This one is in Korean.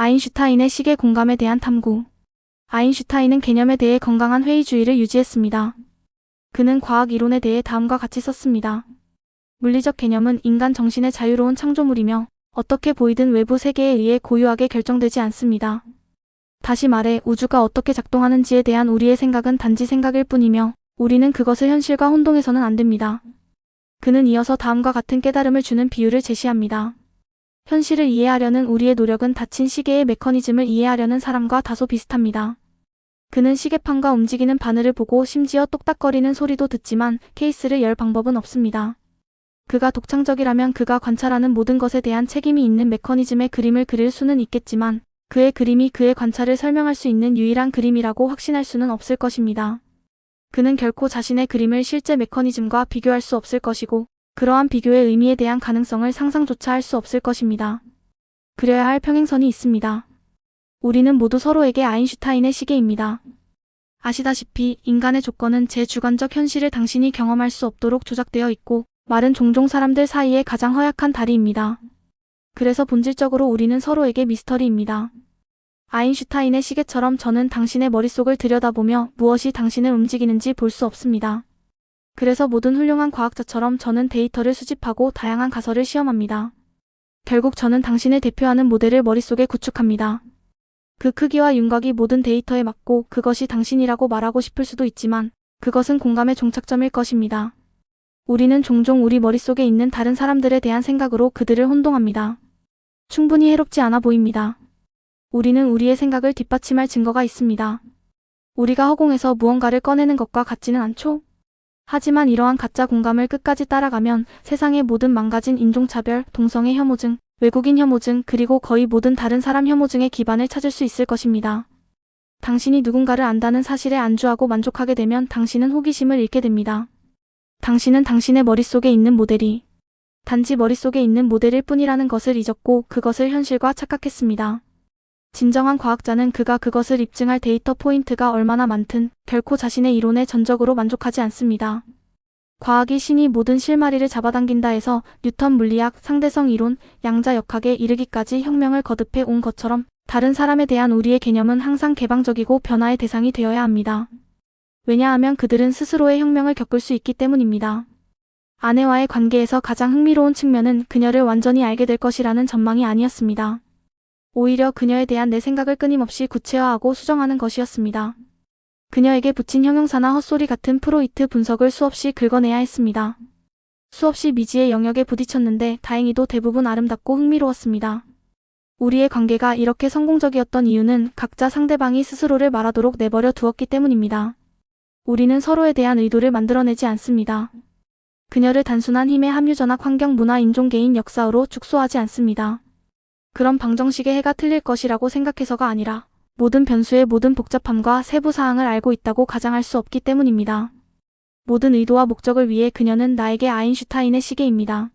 아인슈타인의 시계 공감에 대한 탐구. 아인슈타인은 개념에 대해 건강한 회의주의를 유지했습니다. 그는 과학 이론에 대해 다음과 같이 썼습니다. 물리적 개념은 인간 정신의 자유로운 창조물이며 어떻게 보이든 외부 세계에 의해 고유하게 결정되지 않습니다. 다시 말해 우주가 어떻게 작동하는지에 대한 우리의 생각은 단지 생각일 뿐이며 우리는 그것을 현실과 혼동해서는 안 됩니다. 그는 이어서 다음과 같은 깨달음을 주는 비유를 제시합니다. 현실을 이해하려는 우리의 노력은 닫힌 시계의 메커니즘을 이해하려는 사람과 다소 비슷합니다. 그는 시계판과 움직이는 바늘을 보고 심지어 똑딱거리는 소리도 듣지만 케이스를 열 방법은 없습니다. 그가 독창적이라면 그가 관찰하는 모든 것에 대한 책임이 있는 메커니즘의 그림을 그릴 수는 있겠지만 그의 그림이 그의 관찰을 설명할 수 있는 유일한 그림이라고 확신할 수는 없을 것입니다. 그는 결코 자신의 그림을 실제 메커니즘과 비교할 수 없을 것이고 그러한 비교의 의미에 대한 가능성을 상상조차 할 수 없을 것입니다. 그려야 할 평행선이 있습니다. 우리는 모두 서로에게 아인슈타인의 시계입니다. 아시다시피 인간의 조건은 제 주관적 현실을 당신이 경험할 수 없도록 조작되어 있고 말은 종종 사람들 사이에 가장 허약한 다리입니다. 그래서 본질적으로 우리는 서로에게 미스터리입니다. 아인슈타인의 시계처럼 저는 당신의 머릿속을 들여다보며 무엇이 당신을 움직이는지 볼 수 없습니다. 그래서 모든 훌륭한 과학자처럼 저는 데이터를 수집하고 다양한 가설을 시험합니다. 결국 저는 당신을 대표하는 모델을 머릿속에 구축합니다. 그 크기와 윤곽이 모든 데이터에 맞고 그것이 당신이라고 말하고 싶을 수도 있지만 그것은 공감의 종착점일 것입니다. 우리는 종종 우리 머릿속에 있는 다른 사람들에 대한 생각으로 그들을 혼동합니다. 충분히 해롭지 않아 보입니다. 우리는 우리의 생각을 뒷받침할 증거가 있습니다. 우리가 허공에서 무언가를 꺼내는 것과 같지는 않죠? 하지만 이러한 가짜 공감을 끝까지 따라가면 세상의 모든 망가진 인종차별, 동성애 혐오증, 외국인 혐오증, 그리고 거의 모든 다른 사람 혐오증의 기반을 찾을 수 있을 것입니다. 당신이 누군가를 안다는 사실에 안주하고 만족하게 되면 당신은 호기심을 잃게 됩니다. 당신은 당신의 머릿속에 있는 모델이 단지 머릿속에 있는 모델일 뿐이라는 것을 잊었고 그것을 현실과 착각했습니다. 진정한 과학자는 그가 그것을 입증할 데이터 포인트가 얼마나 많든 결코 자신의 이론에 전적으로 만족하지 않습니다. 과학이 신이 모든 실마리를 잡아당긴다 해서 뉴턴 물리학, 상대성 이론, 양자 역학에 이르기까지 혁명을 거듭해 온 것처럼 다른 사람에 대한 우리의 개념은 항상 개방적이고 변화의 대상이 되어야 합니다. 왜냐하면 그들은 스스로의 혁명을 겪을 수 있기 때문입니다. 아내와의 관계에서 가장 흥미로운 측면은 그녀를 완전히 알게 될 것이라는 전망이 아니었습니다. 오히려 그녀에 대한 내 생각을 끊임없이 구체화하고 수정하는 것이었습니다. 그녀에게 붙인 형용사나 헛소리 같은 프로이트 분석을 수없이 긁어내야 했습니다. 수없이 미지의 영역에 부딪혔는데 다행히도 대부분 아름답고 흥미로웠습니다. 우리의 관계가 이렇게 성공적이었던 이유는 각자 상대방이 스스로를 말하도록 내버려 두었기 때문입니다. 우리는 서로에 대한 의도를 만들어내지 않습니다. 그녀를 단순한 힘의 함유전학 환경 문화 인종 개인 역사로 축소하지 않습니다. 그런 방정식의 해가 틀릴 것이라고 생각해서가 아니라 모든 변수의 모든 복잡함과 세부 사항을 알고 있다고 가정할 수 없기 때문입니다. 모든 의도와 목적을 위해 그녀는 나에게 아인슈타인의 시계입니다.